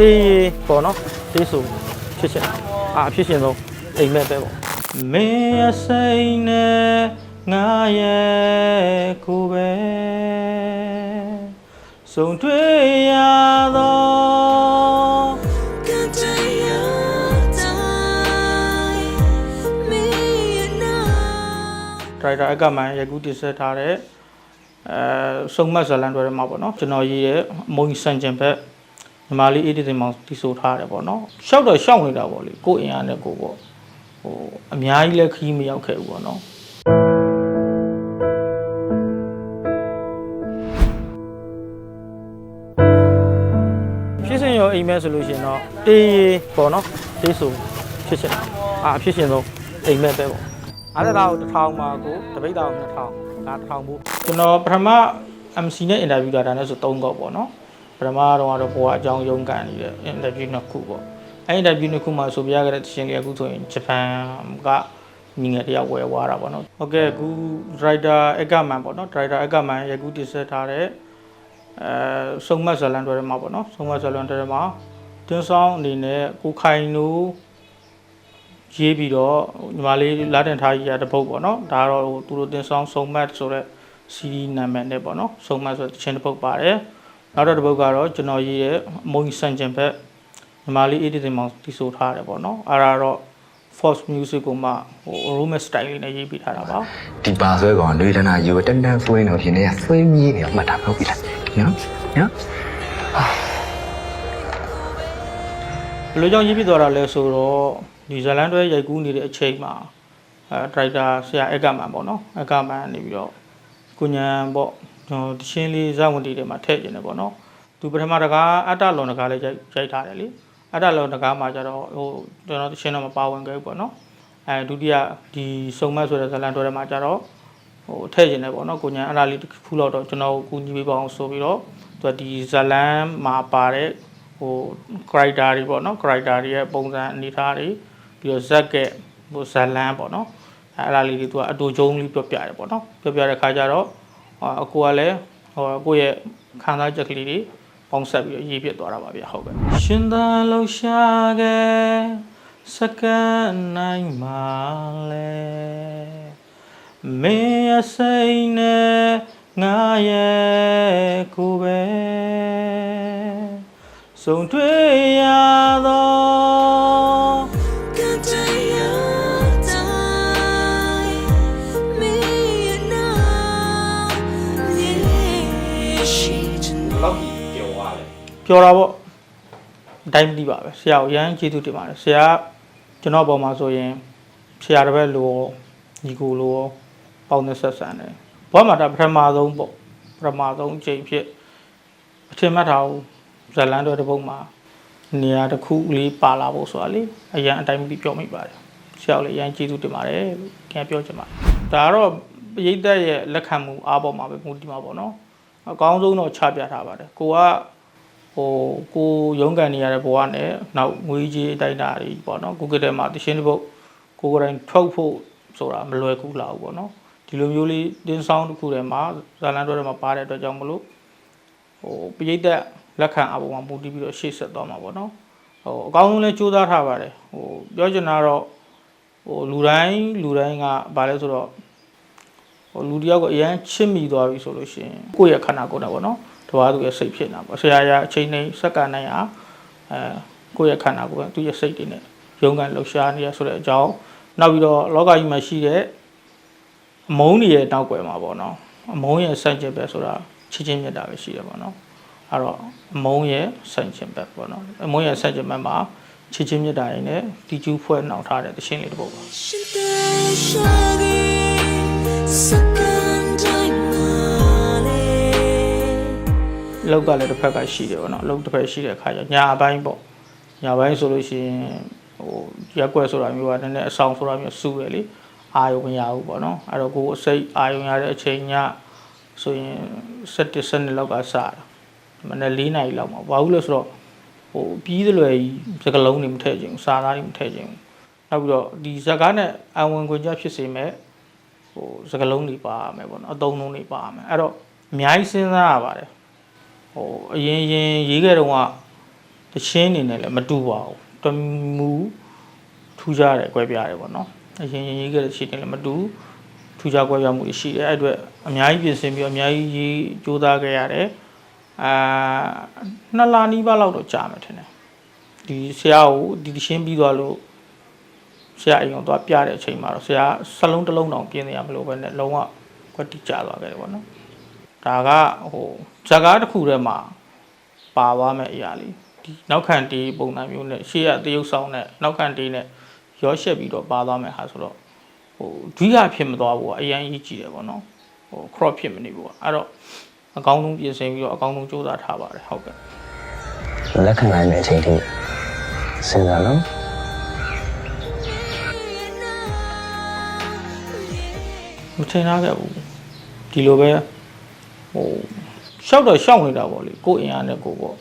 တေးပေါ့နော်တေးဆိုဖြစ်ရှင်အာဖြစ်ရှင်ဆုံးအိမ်မက်ပဲပေါ့မင်းရဲ့စိတ်နဲ့ငါရဲ့ကိုယ်ပဲဆုံတွေ့ရတော့ Can't tell you time me enough ဒရိုက်တာအကမန်ရိုက်ကူးတင်ဆက်ထားတဲ့အဲစုံမတ်ဇလန်တွေထဲမှာပေါ့နော်ကျွန်တော်ရေးရဲ့အမုံစန်ကျင်ဘက် ညီမလေးအေးဒီတင်မောင်တီဆိုထားတယ်ပေါ့နော်ရှောက်တော့ရှောက်နေတာပေါ့လေကိုယ်အင်အားနဲ့ကိုယ်ပေါ့ဟိုအများကြီးလည်းခီးမရောက်ခဲ့ဘူးပေါ့နော်ဖြစ်စဉ်ရောအိမ်မဲဆိုလို့ရှိရင်တော့တေးပေါ့နော်တေးဆိုဖြစ်ရှင်အာဖြစ်ရှင်ဆုံးအိမ်မဲပဲပေါ့အားရတာကို1000ပါကိုတပိတ်တာကို2000ဒါ1000ဘူးကျွန်တော်ပထမ MC နဲ့ interview တာဒါနဲ့ဆို3ခေါက်ပေါ့နော် ပထမတော့ကတော့ဘိုးကအကြောင်းရုံးကန်နေတဲ့ interview နှစ်ခုပေါ့အဲ interview နှစ်ခုမှာဆိုပြရခဲ့တဲ့တခြင်းလေးအခုဆိုရင်ဂျပန်ကညီငယ်တယောက်ဝယ်သွားတာပေါ့နော်ဟုတ်ကဲ့အခု driver အကမန်ပေါ့နော် driver အကမန်ရကူတင်ဆက်ထားတဲ့အဲစုံမတ်ဇလန်တွေထဲမှာပေါ့နော်စုံမတ်ဇလန်တွေထဲမှာတင်းဆောင်အနေနဲ့ကိုခိုင်နိုးရေးပြီးတော့ညီမလေးလာတင်ထားကြီးရတဲ့ပုတ်ပေါ့နော်ဒါကတော့ဟိုသူတို့တင်ဆောင်စုံမတ်ဆိုတဲ့ CD နာမည်နဲ့ပေါ့နော်စုံမတ်ဆိုတဲ့တခြင်းတစ်ပုတ်ပါတယ် နောက်တော့တစ်ပုတ်ကတော့ကျွန်တော်ရေးရဲ့အမုံစန်ကျင်ဘက်ညီမလေး edit တင်မောင်တီဆိုထားတယ်ပေါ့နော်အဲ့ဒါတော့ force music ကိုမှဟို room style လေးနဲ့ရေးပြီးထားတာပါဒီပါဆွဲကောင်လွေထနာယူတန်တန်ဆွဲနေတော့ဖြစ်နေဆွဲမြည်နေတော့မှတ်တာဟုတ်ပြီလားနော်နော်ဘယ်လိုကြောင့်ရေးပြီးသွားတာလဲဆိုတော့ဒီဇလန်တွဲရိုက်ကူးနေတဲ့အချိန်မှာအဲဒရိုက်တာဆရာအက်ကမန်ပေါ့နော်အက်ကမန်နေပြီးတော့ကုညာပေါ့ ဟိုတရှင်းလေးဇဝင်တီတွေမှာထည့်ကျင်တယ်ပေါ့နော်သူပထမတကားအတ္တလွန်တကားလေးရိုက်ရိုက်ထားတယ်လေအတ္တလွန်တကားမှာကျတော့ဟိုကျွန်တော်တရှင်းတော့မပါဝင်ခဲ့ဘူးပေါ့နော်အဲဒုတိယဒီစုံမတ်ဆိုတဲ့ဇလန်တွဲထဲမှာကျတော့ဟိုထည့်ကျင်တယ်ပေါ့နော်ကုညာအဲ့ဒါလေးတစ်ခုလောက်တော့ကျွန်တော်ကူညီပေးပါအောင်ဆိုပြီးတော့သူကဒီဇလန်မှာပါတဲ့ဟို character တွေပေါ့နော် character တွေရဲ့ပုံစံအနေထားတွေပြီးတော့ဇက်ကဲဟိုဇလန်ပေါ့နော်အဲအဲ့ဒါလေးတွေသူကအတူကျုံလေးပြောပြတယ်ပေါ့နော်ပြောပြတဲ့ခါကျတော့ အာအကိုကလည်းဟိုကိုယ့်ရဲ့ခံစားချက်ကလေးတွေပေါင်းဆက်ပြီးတော့ရေးပြသွားတာပါဗျဟုတ်ကဲ့ရှင်သာလှရှာခဲ့စကန်နိုင်မှာလဲမင်းရဲ့စိတ်နဲ့ငါရဲ့ကိုယ်ပဲဆုံတွေ့ရသော ပြောတာပေါ့အတိုင်းမသိပါပဲဆရာကိုရမ်းကျေးဇူးတင်ပါတယ်ဆရာကကျွန်တော်ပေါ်မှာဆိုရင်ဆရာတစ်ပည့်လိုရောညီကိုလိုရောပေါင်းသက်ဆက်ဆံတယ်ဘဝမှာဒါပထမဆုံးပေါ့ပထမဆုံးအချိန်ဖြစ်အထင်မှတ်ထားဘူးဇလန်တော်တစ်ပုတ်မှာနေရာတစ်ခုလေးပါလာဖို့ဆိုတာလေအရန်အတိုင်းမသိပြောမိပါတယ်ဆရာကိုလည်းအရန်ကျေးဇူးတင်ပါတယ်လို့ပြန်ပြောချင်ပါတယ်ဒါကတော့ပရိသတ်ရဲ့လက်ခံမှုအားပေါ်မှာပဲမူတည်မှာပေါ့နော်အကောင်းဆုံးတော့ချပြထားပါတယ်ကိုက ဟိုကိုရုံးကန်နေရတဲ့ဘဝနဲ့နောက်ငွေကြီးအတိုင်းတာတွေပေါ့နော်ကိုကတဲ့မှာတရှင်းတစ်ပုတ်ကိုကိုယ်တိုင်ထုတ်ဖို့ဆိုတာမလွယ်ကူလာဘူးပေါ့နော်ဒီလိုမျိုးလေးတင်းဆောင်တစ်ခုထဲမှာဇာလန်တွဲထဲမှာပါတဲ့အတွက်ကြောင့်မလို့ဟိုပရိသတ်လက်ခံအပေါ်မှာမူတည်ပြီးတော့ရှေ့ဆက်သွားမှာပေါ့နော်ဟိုအကောင်းဆုံးလဲစူးစမ်းထားပါတယ်ဟိုပြောချင်တာတော့ဟိုလူတိုင်းလူတိုင်းကဘာလဲဆိုတော့ဟိုလူတယောက်ကအရန်ချစ်မိသွားပြီဆိုလို့ရှိရင်ကိုယ့်ရဲ့ခန္ဓာကိုယ်နဲ့ပေါ့နော် တဘာသူရဲ့စိတ်ဖြစ်နေတာပေါ့ဆရာရအချိန်နဲ့စက္ကန့်နဲ့ဟာအဲကိုယ့်ရဲ့ခန္ဓာကိုယ်ကသူ့ရဲ့စိတ်တွေနဲ့ရုန်းကန်လှူရှားနေရဆိုတဲ့အကြောင်းနောက်ပြီးတော့လောကကြီးမှာရှိတဲ့အမုန်းတွေရဲ့တောက်ွယ်မှာပေါ့နော်အမုန်းရဲ့ဆန့်ကျင်ဘက်ဆိုတာချစ်ချင်းမြတ်တာပဲရှိတယ်ပေါ့နော်အဲ့တော့အမုန်းရဲ့ဆန့်ကျင်ဘက်ပေါ့နော်အမုန်းရဲ့ဆန့်ကျင်ဘက်မှာချစ်ချင်းမြတ်တာရင်းနဲ့တီကျူးဖွဲ့နှောင်ထားတဲ့တခြင်းလေးတစ်ပုဒ်ပါ အလောက်ကလည်းတစ်ဖက်ကရှိတယ်ပေါ့နော်အလုပ်တစ်ဖက်ရှိတဲ့အခါကျညာအပိုင်းပေါ့ညာဘိုင်းဆိုလို့ရှိရင်ဟိုရက်ွက်ဆိုတာမျိုးကနည်းနည်းအဆောင်ဆိုတာမျိုးစုတယ်လေအာယုံမရဘူးပေါ့နော်အဲ့တော့ကိုယ်အစိတ်အာယုံရတဲ့အချိန်ညဆိုရင်7 7လောက်ကစတာမနေ့4နာရီလောက်မှာဘာလို့လဲဆိုတော့ဟိုပြီးသလွယ်ကြီးစကလုံးတွေမထည့်ခြင်းဘူးစာသားတွေမထည့်ခြင်းဘူးနောက်ပြီးတော့ဒီဇကားနဲ့အဝင်ခွင့်ကြဖြစ်စေမဲ့ဟိုစကလုံးတွေပါရမယ်ပေါ့နော်အသုံးလုံးတွေပါရမယ်အဲ့တော့အများကြီးစဉ်းစားရပါတယ် ဟိုအရင်ရင်ရေးခဲ့တော့ကတတချင်းအနေနဲ့လည်းမတူပါဘူးတမူထူးခြားတယ်ကွဲပြားတယ်ပေါ့နော်အရင်ရင်ရေးခဲ့တဲ့ချင်းတွေလည်းမတူထူးခြားကွဲပြားမှုတွေရှိတယ်အဲ့အတွက်အများကြီးပြင်ဆင်ပြီးတော့အများကြီးရေးကြိုးစားခဲ့ရတယ်အာနှစ်လနီးပါးလောက်တော့ကြာမယ်ထင်တယ်ဒီဆရာကိုဒီတချင်းပြီးသွားလို့ဆရာအိမ်အောင်သွားပြတဲ့အချိန်မှာတော့ဆရာစလုံးတစ်လုံးတောင်ပြင်နေရမလို့ပဲနဲ့လုံးဝကွက်တိကျသွားခဲ့တယ်ပေါ့နော် ဒါကဟိုဇာကားတစ်ခုထဲမှာပါသွားမဲ့အရာလေးဒီနောက်ခံတေးပုံစံမျိုးနဲ့ရှေ့ရတရုပ်ဆောင်နဲ့နောက်ခံတေးနဲ့ရောရှက်ပြီးတော့ပါသွားမဲ့ဟာဆိုတော့ဟိုဒွိရဖြစ်မသွားဘူးကအရင်ကြီးကြည့်တယ်ပေါ့နော်ဟို crop ဖြစ်မနေဘူးကအဲ့တော့အကောင်းဆုံးပြင်ဆင်ပြီးတော့အကောင်းဆုံးစူးစမ်းထားပါတယ်ဟုတ်ကဲ့လက်ခံနိုင်တဲ့အချိန်ထိစဉ်းစားနော်မထင်ထားခဲ့ဘူးဒီလိုပဲ ဟိုရှောက်တော့ရှောက်နေတာပေါ့လေကိုယ်အင်အားနဲ့ကိုယ်ပေါ့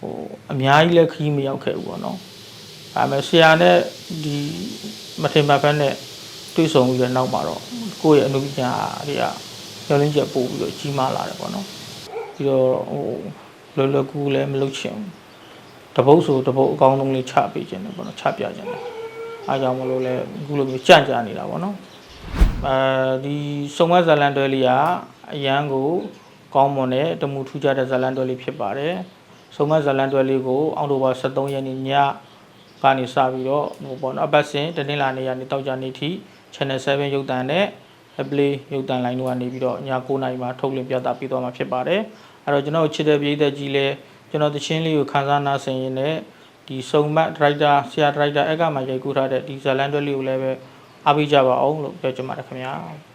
ဟိုအများကြီးလည်းခီးမရောက်ခဲ့ဘူးပေါ့နော်ဒါပေမဲ့ဆရာနဲ့ဒီမထင်မှတ်ဖက်နဲ့တွေ့ဆုံပြီးတဲ့နောက်မှာတော့ကိုယ့်ရဲ့အနုပညာတွေကညှော်လင်းချက်ပို့ပြီးတော့ကြီးမားလာတယ်ပေါ့နော်ပြီးတော့ဟိုလောလောကူလည်းမလုပ်ချင်ဘူးတပုတ်ဆိုတပုတ်အကောင်းဆုံးလေးချပေးခြင်းတယ်ပေါ့နော်ချပြခြင်းတယ်အားကြောင့်မလို့လဲအခုလိုမျိုးကြံ့ကြာနေတာပေါ့နော်အဲဒီစုံမဇလန်တွဲလေးကအရန်ကို ကောင်းမွန်တဲ့တမှုထူးခြားတဲ့ဇလန်တွဲလေးဖြစ်ပါတယ်။စုံမဇလန်တွဲလေးကိုအောက်တိုဘာ23ရက်နေ့ညကနေစပြီးတော့ဟိုပေါ့နော်အပတ်စဉ်တနင်္လာနေ့ကနေတောက်ကြနေ့ထိ Channel 7ရုပ်သံနဲ့ Play ရုပ်သံလိုင်းတို့ကနေပြီးတော့ည9:00နာရီမှာထုတ်လွှင့်ပြသပေးသွားမှာဖြစ်ပါတယ်။အဲတော့ကျွန်တော်ချစ်တဲ့ပြည်သက်ကြီးလဲကျွန်တော်တချင်းလေးကိုခန်းစားနာဆင်ရင်လည်းဒီစုံမဒရိုက်တာဆရာဒရိုက်တာအက်ကမှရိုက်ကူးထားတဲ့ဒီဇလန်တွဲလေးကိုလည်းပဲအားပေးကြပါအောင်လို့ပြောချင်ပါတယ်ခင်ဗျာ။